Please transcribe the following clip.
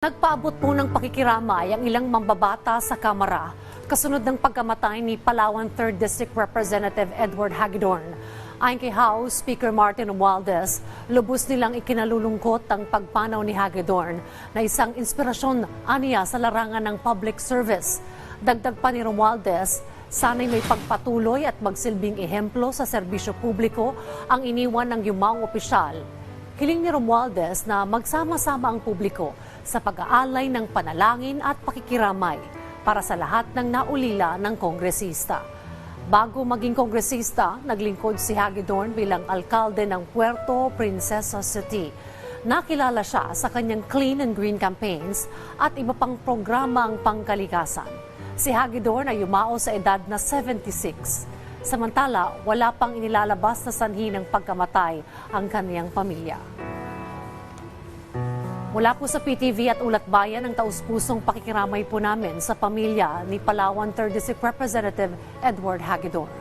Nagpaabot po ng pakikiramay ang ilang mambabata sa Kamara kasunod ng pagkamatay ni Palawan 3rd District Representative Edward Hagedorn. Ayon kay House Speaker Martin Romualdez, lubos nilang ikinalulungkot ang pagpanaw ni Hagedorn na isang inspirasyon aniya sa larangan ng public service. Dagdag pa ni Romualdez, sana'y may pagpatuloy at magsilbing ehemplo sa serbisyo publiko ang iniwan ng yumaong opisyal Hiling ni Romualdez na magsama-sama ang publiko sa pag-aalay ng panalangin at pakikiramay para sa lahat ng naulila ng kongresista. Bago maging kongresista, naglingkod si Hagedorn bilang alkalde ng Puerto Princesa City. Nakilala siya sa kanyang clean and green campaigns at iba pang programang pangkalikasan. Si Hagedorn ay yumao sa edad na 76. Samantala, wala pang inilalabas na sanhi ng pagkamatay ang kaniyang pamilya. Mula po sa PTV at Ulat Bayan, ang taus-pusong pakikiramay po namin sa pamilya ni Palawan 3rd District Representative Edward Hagedorn.